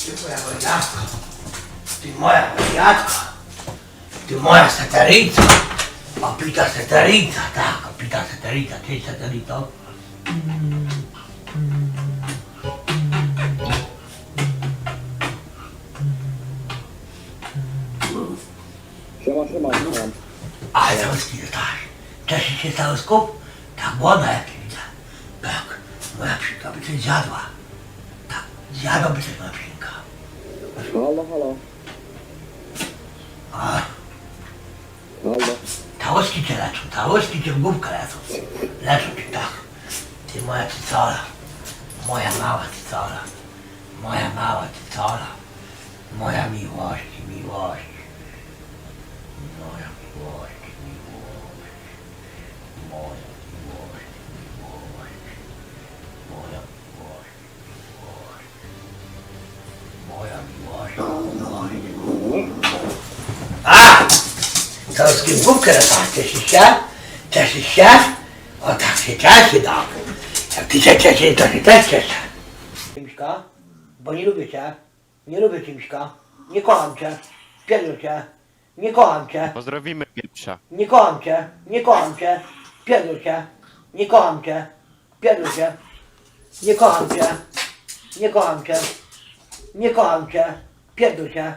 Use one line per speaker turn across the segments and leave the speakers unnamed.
Ty moja wariatka. Ty moja wariatka. Ty moja satelita. Opita satelita, tak, opita satelita. Cześć satelito.
Siema, siema, siema.
Ale ruski dostałeś. Cieszy się cały skup? Tak głodna jak nie widzę. Tak, moja psinka by coś zjadła. Tak, zjadłaby coś moja psinka.
Halo, halo.
A,
Halo.
Tałyski cię leczą, tałyski cię w główkę lecą. Leczą cię tak. Ty moja cycola. Moja mała cycola. Moja mała cycola. Moja miłość, miłość. Moja miłość, miłość. Moja Lecą. Cieszysz się? Cieszysz się? O tak się cieszy, tak. Jak się cieszysz, to się też cieszę. Miśka, bo nie lubię cię. Nie lubię cię, Miśka. Nie kocham cię. Pierdol cię. Nie kocham cię.
Pozdrowimy pieprza.
Nie kocham cię. Nie kocham cię. Pierdol cię. Nie kocham cię. Pierdol cię. Nie kocham cię. Nie kocham cię. Nie kocham cię. Pierdol cię.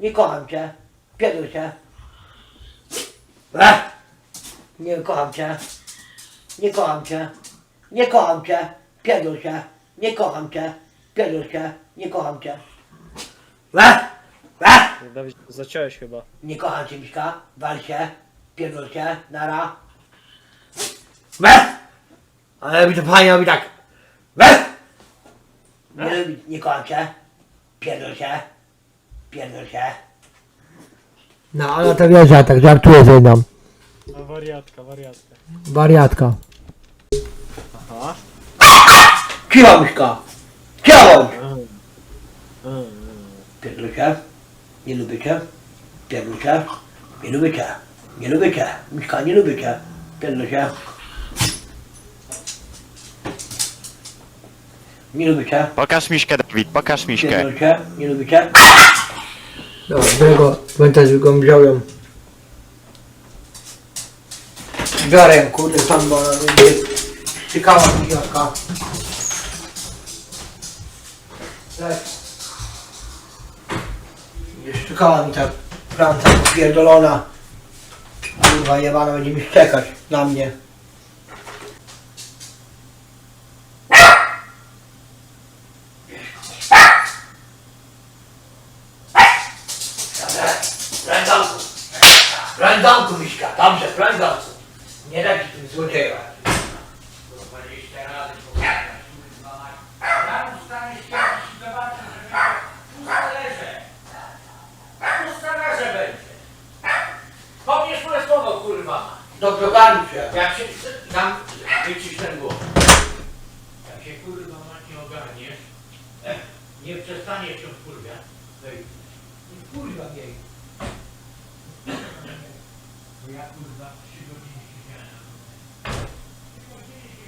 Nie kocham cię. Pierdol cię. Ech! Nie kocham cię. Nie kocham cię. Nie kocham cię. Pierdol cię. Nie kocham cię. Pierdol cię. Nie kocham cię. Ech! Ech!
Dawid, zaciąłeś chyba.
Nie kocham cię, Miśka. Wal się. Pierdol się. Nara. Weh! Ale mi to pani robi tak. Weh! Nie lubi, nie kocham cię. Pierdol się. Pierdol się.
No, ona to wie, że ja tak żartuję ze mną.
Wariatka, wariatka.
Wariatka.
Aha.
Miśka. Cicho!
Mm. Mm.
Pierdol się. Nie lubię cię. Pierdol się. Nie lubię cię. Nie lubię cię. Miśka, nie lubię cię. Pierdol się. Nie lubię cię.
Pokaż miśkę, Dawid, pokaż miśkę.
Pierdol się. Nie lubię cię.
No, którego pamiętasz, go wziąłem.
Biorę kurde, tam, bo będzie stykała mi jaka. Tak. Nie stykała mi ta pranta popierdolona. Kurwa, jebana będzie mi szczekać na mnie. Broń domku, Miśka, dobrze, broń domku. Nie daj ci tym złodzieja. Kurwa, 20 razy pokazać, kurwa, mać. Ja ustanie i zobaczę, że pusta leże. Pusta leże będzie. Powiesz moje słowo, kurwa. Dobrze, bawił się. Jak się tam wycisz ten głos. Jak się kurwa mać nie ogarniesz, eh, nie przestaniesz się kurwa. Nie kurwa jej. Bo ja kurwa trzy godziny Thank you.